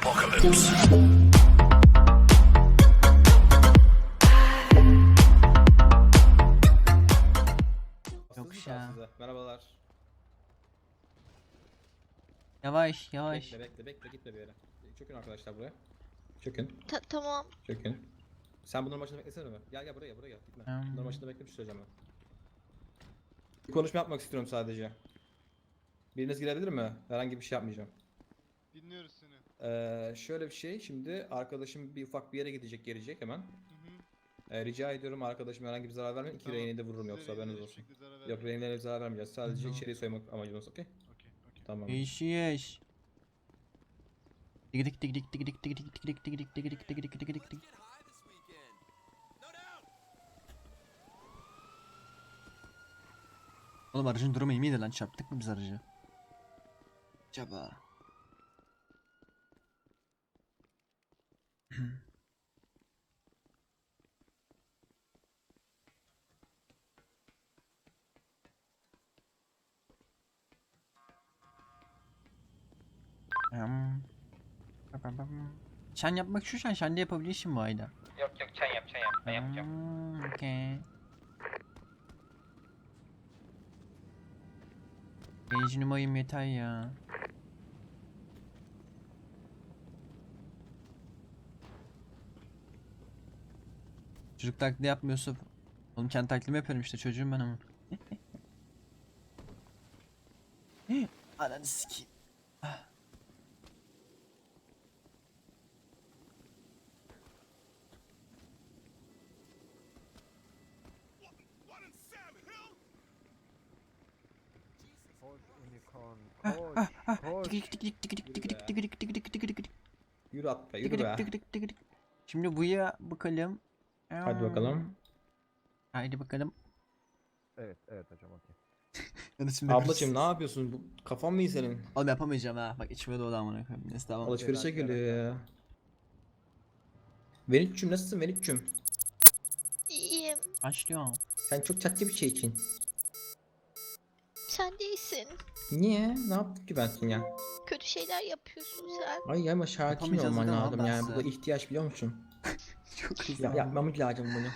apocalypse. Yokuş ya. Merhabalar. Yavaş yavaş. Bekle bekle bekle gitme bir yere. Çökün arkadaşlar buraya. Çökün. Ta- tamam. Çökün. Sen bunların başında beklesene mi? Gel gel buraya buraya gel. Gitme. Hmm. Bunların başında bekle bir şey söyleyeceğim ben. Bir konuşma yapmak istiyorum sadece. Biriniz girebilir mi? Herhangi bir şey yapmayacağım. Dinliyoruz seni. Ee, şöyle bir şey. Şimdi arkadaşım bir ufak bir yere gidecek gelecek hemen. Hı hı. Ee, rica ediyorum arkadaşım herhangi bir zarar vermeyin. İki Tamam. reyneyi de vururum yoksa Size haberiniz hiçbir olsun. Yok vermeyin. rehinlere zarar vermeyeceğiz. Sadece Tamam. içeriği soymak amacımız okey? Okey, okey. Tamam. Yeş yeş. Digidik digidik digidik digidik digidik digidik digidik digidik digidik digidik. Oğlum aracın durumu iyi miydi lan? Çarptık mı biz aracı? Acaba. Şen yapmak şu şen, şen de yapabilirsin bu ayda. Yok yok sen yap sen yap ben yapacağım. Hmm, okey. Genci numarayım yeter ya. Çocuk taklidi yapmıyorsa oğlum kendi taklidimi yapıyorum işte çocuğum ben ama. Ananı sikeyim. Yürü at be yürü be. Şimdi buya bakalım. Hadi bakalım. Haydi bakalım. Evet, evet hocam okey. Ablacım ne yapıyorsun? Bu, kafan mı iyi senin? Oğlum yapamayacağım ha. Bak içime doğdu amına koyayım. Neyse devam. Alışverişe geliyor ya. Venitçüm nasılsın Venitçüm? İyiyim. Başlıyor. Sen çok tatlı bir şey için. Sen değilsin. Niye? Ne yaptık ki ben sana ya? Kötü şeyler yapıyorsun sen. Ay ama sakin Yapamayacağız olman dedim lazım ben yani. Bu da ihtiyaç biliyor musun? Çok hızlı. Ya, yapmamız lazım bunu.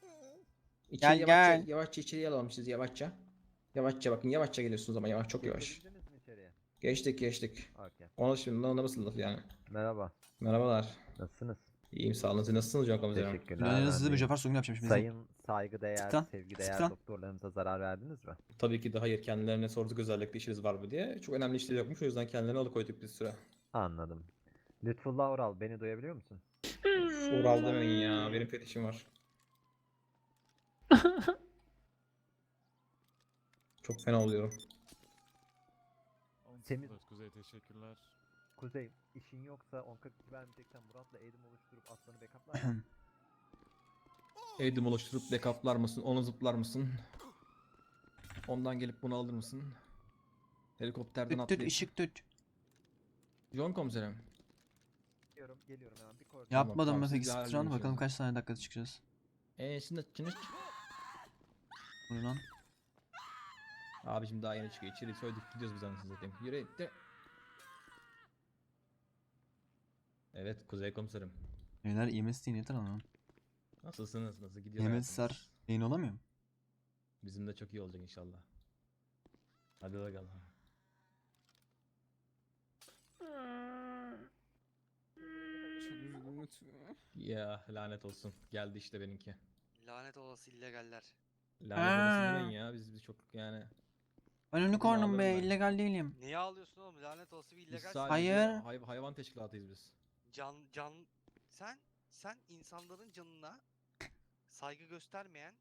Hmm. İçeri Gel, yavaşça, gel. yavaşça içeriye alalım sizi yavaşça. Yavaşça bakın yavaşça geliyorsunuz ama yavaş çok yavaş. Geçtik geçtik. Okey. Ona şimdi ona nasıl laf yani? Merhaba, Merhabalar. nasılsınız? İyiyim sağ olun. Siz nasılsınız Can Komiserim? Teşekkürler. Ben hızlı bir. Mücevher soygunu yapacağım şimdi. Sayın saygıdeğer, Sıktan, sevgideğer sıktan. doktorlarımıza zarar verdiniz mi? Tabii ki de hayır kendilerine sorduk özellikle işiniz var mı diye. Çok önemli işleri yokmuş o yüzden kendilerine alıkoyduk bir süre. Anladım. Lütfullah Oral, beni duyabiliyor musun? Oral demeyin ya benim fetişim var. Çok fena oluyorum. Temiz. Kuzey teşekkürler. Kuzey, işin yoksa 1042 vermeyeceksen Murat'la eğitim oluşturup aslanı backuplar mısın? Eğitim oluşturup backuplar mısın? Onu zıplar mısın? Ondan gelip bunu alır mısın? Helikopterden Tüt tüt atlayıp... ışık tüt. John komiserim. Geliyorum, geliyorum hemen bir. Tamam, Yapmadım tamam, mı siz 8 de şu an halledin bakalım kaç tane dakikada çıkacağız. Eee şimdi şimdi... Buyurun lan. Abicim daha yeni çıkıyor. İçeri soyduk gidiyoruz biz anasını satayım. Yürü de. Evet Kuzey komiserim. Neler IMS değil yeter lan. Nasılsınız? Nasıl gidiyor? IMS hayatınız? sar. Yayın olamıyor mu? Bizim de çok iyi olacak inşallah. Hadi bakalım. Ya lanet olsun. Geldi işte benimki. Lanet olası illegaller. Lanet olsun demeyin ya. Biz, biz çok yani. Ben unicornum be ben. illegal değilim. Niye ağlıyorsun oğlum? Lanet olası bir Biz illegal. sadece Hayır. hay- hayvan teşkilatıyız biz. Can can sen sen insanların canına saygı göstermeyen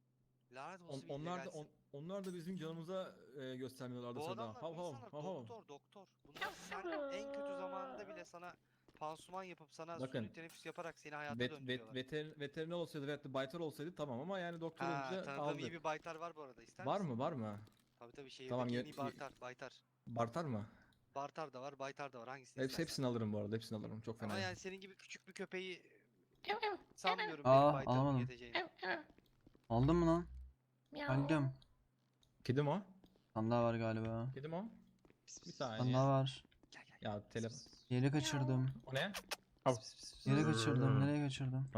lanet On- olası bir onlar da illegalsin. on- onlar da bizim canımıza e, göstermiyorlardı Bu adamlar Hav bu hav insanlar hav hav. doktor doktor. Bunlar sen en kötü zamanında bile sana pansuman yapıp sana Bakın, suni teneffüs yaparak seni hayata Vet, vet, döndürüyorlar. veter, veteriner olsaydı veyahut da baytar olsaydı tamam ama yani doktor ha, olunca tanıdığım iyi aldık. bir baytar var bu arada. İster Var misin? mı var mı? Tabii tabii şehirdeki Tamam, en iyi baytar. Baytar. Bartar mı? Bartar da var, baytar da var. Hangisini Hepsi, istersen. hepsini alırım bu arada hepsini alırım çok fena. Ama yani senin gibi küçük bir köpeği sanmıyorum Aa, benim baytarımın alamadım. yeteceğini. Aldın mı lan? Aldım. Kedi mi o? Sanda var galiba. Kedi mi o? Pis Bir saniye. Sanda var. Ya telefon. Yeri kaçırdım. O ne? Yeri kaçırdım. Nereye kaçırdım?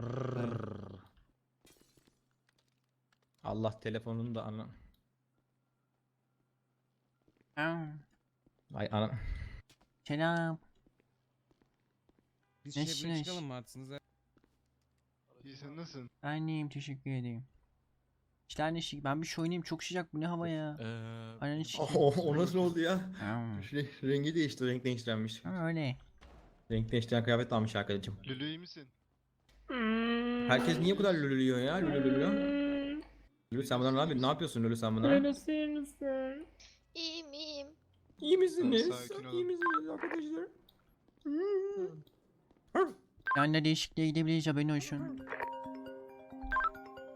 Allah telefonunu da ana. Ay ana. Selam. Biz Ne şefre işin çıkalım mı atsınıza? İyi sen nasılsın? Anneyim teşekkür edeyim. İşte anne şi- ben bir şey oynayayım çok sıcak bu ne hava ya. Eee... Aynen hiç. o nasıl oldu ya? Şey, rengi değişti, renk değiştirenmiş. ama öyle. Renk değiştiren kıyafet almış arkadaşım. Lülü iyi misin? Herkes niye bu kadar lülülüyor ya? Lülü lülü. Lülü sen bunlar ne yapıyorsun? Ne yapıyorsun Lülü sen bunlar? İyiyim iyiyim. İyi misiniz? Sakin olun. İyi misiniz arkadaşlar? Anne değişikliğe gidebiliriz haberin olsun.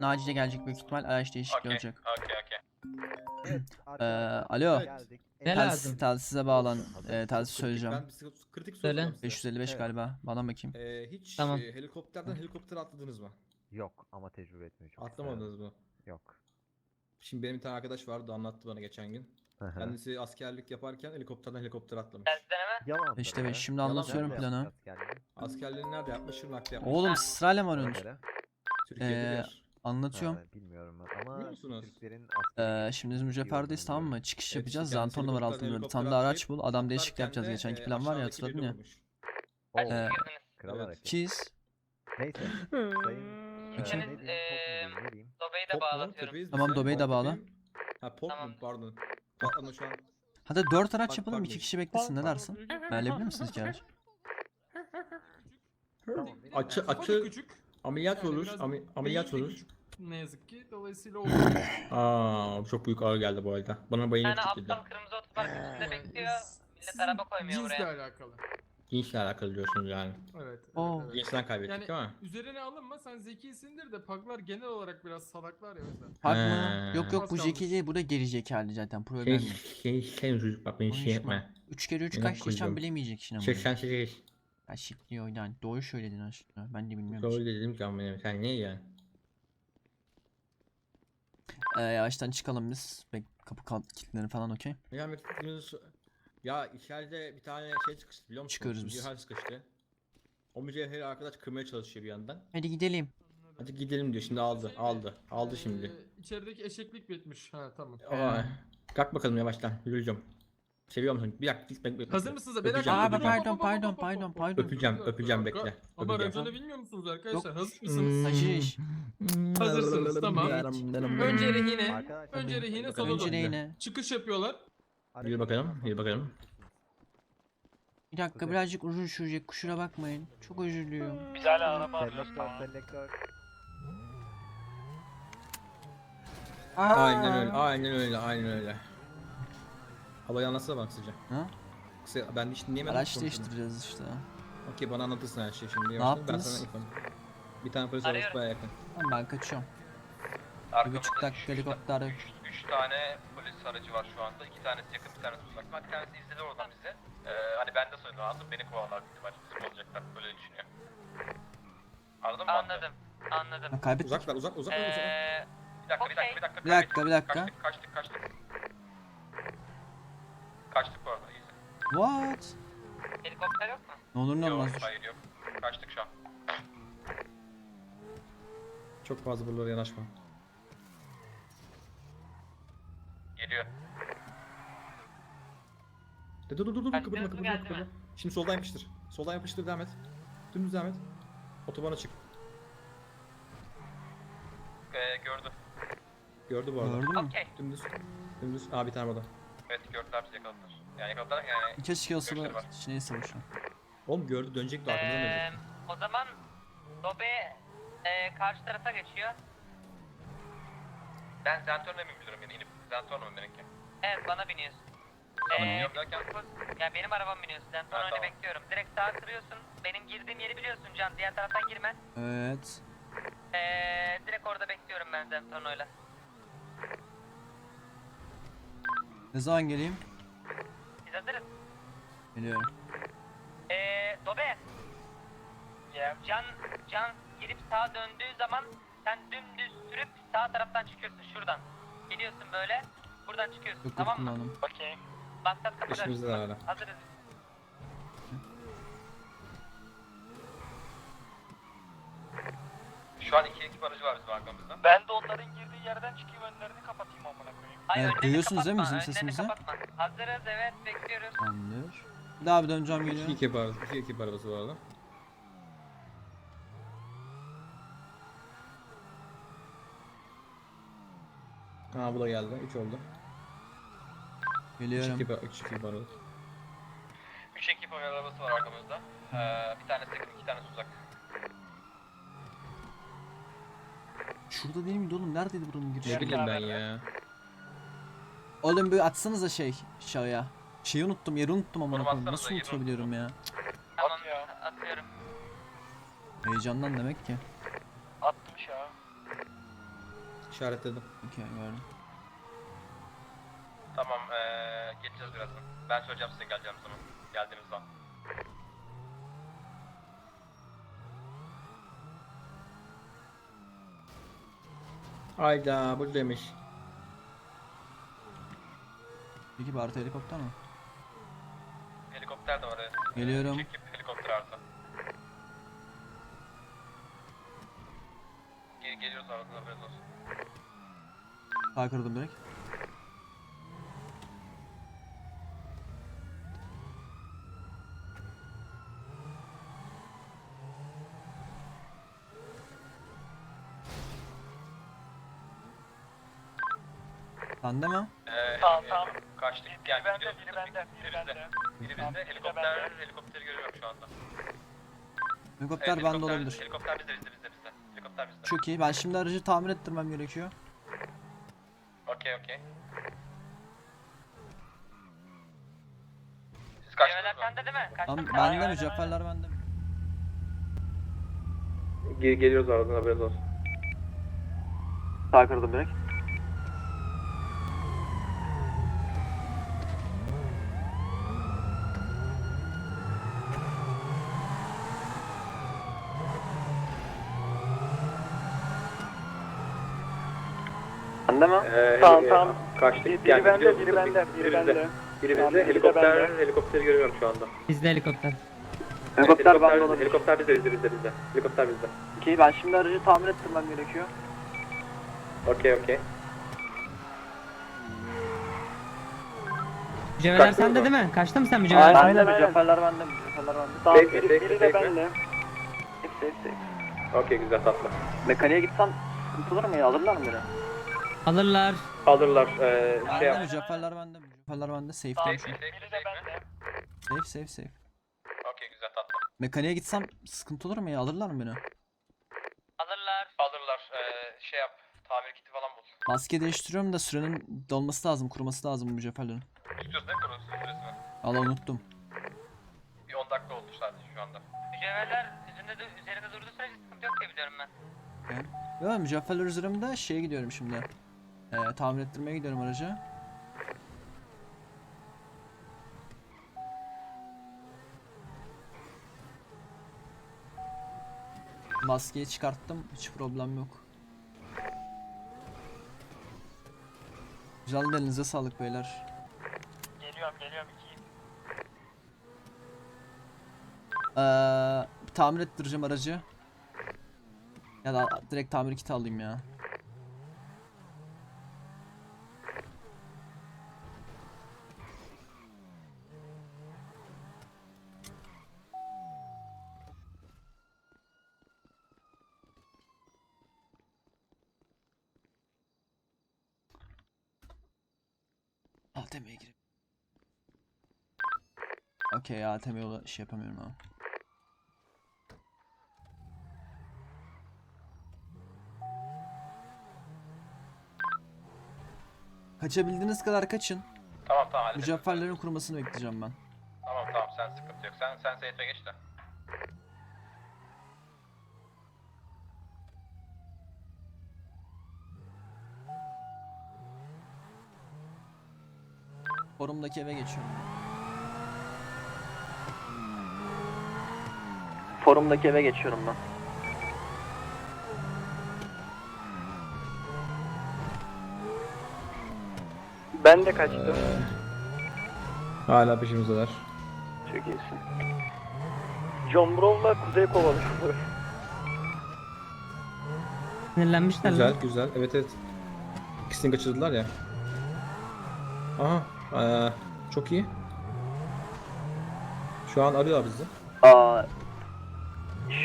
Naci de gelecek büyük ihtimal araç değişikliği olacak. Okey okey. Evet, Ee, alo. geldik. Ne Evet, lazım? Telsize bağlan. E, telsiz söyleyeceğim. Ben bir kritik soru Söyle. soracağım size. 555 Evet. galiba. Bağlan bakayım. Ee, hiç Tamam. e, helikopterden helikoptere atladınız mı? Yok ama tecrübe isterim. Atlamadınız mı? Yok. Şimdi benim bir tane arkadaş vardı anlattı bana geçen gün. Kendisi askerlik yaparken helikopterden helikoptere atlamış. Yalan. İşte ben be. şimdi Yalan anlatıyorum nerede planı. Askerliğini nerede yapmış? Şırnak'ta yapmış. Oğlum sırayla mı arıyorsunuz? Türkiye'de Ee, bir. Anlatıyorum. bilmiyorum ben ama Biliyor musunuz? Türklerin Ee, şimdi biz mücevherdeyiz tamam mı? Çıkış Evet, yapacağız. kendisi Zantorno var altında böyle. Bir tane de araç bul. Adam değişiklik yapacağız. Geçenki e, plan var ya hatırladın ya. Oo, Ee, kral evet. hareket. Cheese. Neyse. Sayın İki. Ee, ne diyeyim, top mu diyeyim, ne diyeyim? Dobeyi de bağlatıyorum. Tamam, Dobeyi de bağla. Ha pop Tamam. Pardon. Patlama şu an. Hadi 4 araç Bak, yapalım. bak 2 bir- kişi beklesin. Ne dersin? Ayarlayabilir misiniz ki araç? Tamam, benim Açı açı küçük. Ameliyat Yani olur. biraz ami- ameliyat beyin olur. küçük Ne yazık ki. Dolayısıyla o Aa, çok büyük ağır geldi bu arada. Bana Bir bayını tane dedi. aptal kırmızı otopark üstünde bekliyor. Millet araba koymuyor cinsle buraya. alakalı. Cinsle alakalı diyorsunuz yani. Evet. evet, Oo. evet. Cinsten kaybettik Yani değil mi? üzerine alınma sen zekisindir de paglar genel olarak biraz salaklar ya o yüzden. Park mı? He. Yok yok bu Az kalmış. Bu da geri zekalı zaten. Problem Şey, değil. şey, şey çocuk bak beni şey Konuşma. etme. 3 kere 3 Benim kaç geçen kocam. bilemeyecek şimdi ama. 88. Ya siktir oydan. Doğru söyledin aslında. Ben de bilmiyorum. Doğru dedim ki benim. Sen ne ya? Ee, yavaştan çıkalım biz. Bek kapı kal- kilitleri falan okey. Ya ya içeride bir tane şey sıkıştı biliyor musun? Çıkıyoruz biz. Mücevher sıkıştı. O mücevheri arkadaş kırmaya çalışıyor bir yandan. Hadi gidelim. Hadi gidelim diyor şimdi aldı Şey aldı aldı şimdi. Ee, içerideki eşeklik bitmiş. Ha tamam. Aa, kalk bakalım yavaştan yürüyeceğim. Seviyor musun? Bir dakika gitme bekle. Hazır mısınız? Öpeceğim, dakika, Aa, öpeceğim. pardon, pardon, pardon, pardon. Öpeceğim, Bir dakika, öpeceğim, bir dakika. bekle, Ama öpeceğim. bilmiyor musunuz arkadaşlar? Yok. Hazır mısınız? Hacı. Hazırsınız, tamam. Önce rehine. Önce rehine sonra Önce neyine? Çıkış yapıyorlar. Yürü bakalım, yürü bakalım. Bir dakika birazcık uzun sürecek kusura bakmayın. Çok özür diliyorum. Biz hala araba arıyoruz tamam. selektör. Aynen öyle, aynen öyle, aynen öyle. Havayı anlatsana bana kısaca. Ha? Kısa, ben hiç dinleyemedim. Araç değiştireceğiz işte. Okey bana anlatırsın her şeyi şimdi. yavaştan. Ben yaptınız? sana yapayım. Bir tane polis arabası Arıyorum. baya yakın. Tamam ben kaçıyorum. Bir buçuk dakika üç- helikopter. 3 tane polis aracı var şu anda. 2 tanesi yakın, bir tanesi uzak. Bir tanesi izledi oradan bizi. Ee, hani ben de söyledim anladım. Beni kovalar büyük ihtimalle. Bizi bozacaklar. Böyle düşünüyor. Anladın mı? Anladım. Anladım. Ha, kaybettik. Uzaklar, uzak, uzak, uzak. Eee... Bir dakika, bir dakika, bir dakika. Bir dakika bir dakika. Kaçtık, kaçtık, kaçtık. Kaçtık bu arada, iyisin. What? Helikopter yok mu? Ne olur ne Yok, olmaz. hayır yok. Kaçtık şu an. Çok fazla buralara yanaşma. Geliyor. De, dur dur dur dur Kaç kıpırma kıpırma kıpırma. Şimdi soldan yapıştır. Soldan yapıştır devam et. Dümdüz devam et. Otobana çık. Ee, gördü. Gördü bu arada. Gördün mü? Okey. Dümdüz. Dümdüz. Aa bir tane burada. Evet gördüler bizi yakaladılar. Yani yakaladılar yani Keşke olsa da neyse boşver. Oğlum gördü dönecek de arkamızdan Eee... dönecek. O zaman... Dobe... Eee... Karşı tarafa geçiyor. ben Zentorno'ya mı biliyorum yani inip Zentorno mu benimki? Evet bana biniyorsun. Eee... biniyorum derken- Ya benim arabam biniyorsun. Sen sonra Ha, tamam. bekliyorum. Direkt sağa kırıyorsun. Benim girdiğim yeri biliyorsun Can. Diğer taraftan girme. Evet. Eee... Direkt orada bekliyorum ben Zentorno'yla. Ne zaman geleyim? Biz hazırız. Biliyorum. Eee Dobe. Ya, can, can girip sağa döndüğü zaman sen dümdüz sürüp sağ taraftan çıkıyorsun şuradan. Geliyorsun böyle. Buradan çıkıyorsun Çok tamam mı? kullandım. Okey. Maksat kapıda. Hazırız. Şu an iki ekip aracı var bizim arkamızda. Ben de onların gibi yerden çıkayım önlerini kapatayım amına koyayım. Hayır, Evet, önlerini duyuyorsunuz değil mi kapatma, bizim önlerini sesimizi? kapatma. Hazırız evet bekliyoruz. Tamamdır. Bir daha bir döneceğim İki geliyor. ekip arabası, iki ekip arabası bu arada. Ha bu da geldi. 3 oldu. 3 Geliyorum. ekip, üç ekip arabası. Üç ekip arabası var arkamızda. Ee, bir tanesi yakın, iki tanesi uzak. Şurada değil miydi oğlum? Neredeydi buranın girişi? Ne bileyim ben ya. Oğlum bir açsanıza şey şaya. Şeyi unuttum, yeri unuttum koyayım. atsanıza, Nasıl yeri unutabiliyorum ya? Tamam atıyorum. Heyecandan demek ki. Attım şu an. İşaretledim. Okey gördüm. Tamam, ee, geçeceğiz birazdan. Ben söyleyeceğim size geleceğim zaman. Geldiğimiz zaman. Hayda bu demiş. Peki Bartu helikopter mi? Helikopter de var evet. Geliyorum. Üç ekip helikopter artı. Gel geliyoruz aradan haberiniz olsun. Sağ kırdım direkt. Sende mi? Ee, Tamam, tamam. Kaçtık. Biri Yani bende, biri bende, biri bende. bizde. Biri bizde. biri de Helikopter, bende. helikopteri görüyorum şu anda. Helikopter Evet, bende olabilir. Helikopter bizde, bizde, bizde, bizde. Helikopter bizde. Çok iyi. Ben şimdi aracı tamir ettirmem gerekiyor. Okey, okey. Siz kaçtınız mı? sende değil mi? Kaçtın Tamam, mı? bende Aynen, mücevherler bende. geliyoruz aradan haberiniz olsun. Sağ kırdım direkt. Bende mi? tamam tamam. Kaçtık. Biri, bende, biri bende, biri bende. Biri bizde. Helikopter, helikopteri görüyorum şu anda. Bizde helikopter. Helikopter bende olabilir. Helikopter bizde, bizde, bizde, bizde. Helikopter bizde. Okey ben şimdi aracı tamir ettirmem gerekiyor. Okey, okey. Mücevherler Kaçtın sende mı? değil mi? Kaçtın mı sen mücevherler? Aynen aynen mücevherler bende mücevherler bende. Tamam Safe mi, biri, safe biri mi, de safe mi? bende. Safe safe. Okey, güzel tatlı. Mekaniğe gitsem sıkıntı olur mu ya alırlar mı beni? Alırlar. Alırlar, ee, şey Bende yap. mücevherler bende. Mücevherler bende. Safe an. safe safe bende. Safe safe safe. Okey, güzel tatlı. Mekaniğe gitsem sıkıntı olur mu ya? Alırlar mı beni? Alırlar. Alırlar, ee, şey yap, tamir kiti falan bul. Maske değiştiriyorum da sürenin dolması lazım, kuruması lazım bu mücevherlerin. Tutuyorsun değil mi kurusu süresini? Allah unuttum. Bir 10 dakika oldu sadece şu anda. Mücevherler üzerinde, de, üzerinde durduğu sürece sıkıntı yok diye biliyorum ben. Ya mücevherler üzerimde şeye gidiyorum şimdi. Ee, tamir ettirmeye gidiyorum aracı. Maskeyi çıkarttım. Hiç problem yok. Güzel elinize sağlık beyler. Geliyorum geliyorum iki. Ee, tamir ettireceğim aracı. Ya da direkt tamir kiti alayım ya. ATM'ye gireyim. Okey ATM'ye ula şey yapamıyorum ama. Kaçabildiğiniz kadar kaçın. Tamam tamam hadi. Mücevherlerin kurumasını bekleyeceğim ben. Tamam tamam sen sıkıntı yok. Sen sen seyfe geç de. Forumdaki eve geçiyorum. Forumdaki eve geçiyorum ben. Ben de kaçtım. Hala peşimizdeler. Çok iyisin. John Brown'la Kuzey kovalıyor. Sinirlenmişler Güzel lan. güzel. Evet evet. İkisini kaçırdılar ya. Aha. Eee, çok iyi. Şu an arıyor bizi. Aa,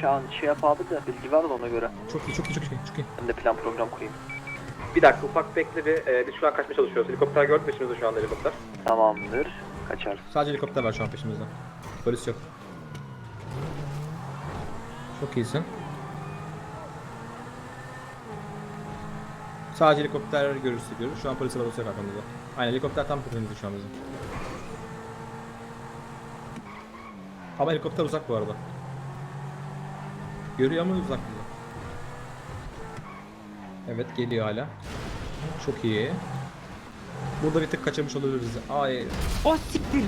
şu an şey yap abi de bilgi ver de ona göre. Çok iyi çok iyi çok iyi çok iyi. Ben de plan program kurayım. Bir dakika ufak bekle bir. Ee, biz şu an kaçmaya çalışıyoruz. Helikopter gördük peşimizde şu anda helikopter. Tamamdır. Kaçar. Sadece helikopter var şu an peşimizde. Polis yok. Çok iyisin. Sadece helikopter görürüz diyoruz. Şu an polis arabası yok arkamızda. Aynen helikopter tam tepemizde şu an bizim. Ama helikopter uzak bu arada. Görüyor ama uzak bize. Evet geliyor hala. Çok iyi. Burada bir tık kaçırmış olabiliriz. Ay O siktir.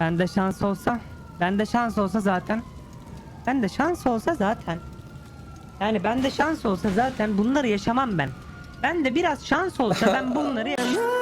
Bende şans olsa, bende şans olsa zaten. Bende şans olsa zaten. Yani bende şans olsa zaten bunları yaşamam ben. Bende biraz şans olsa ben bunları yaşamam.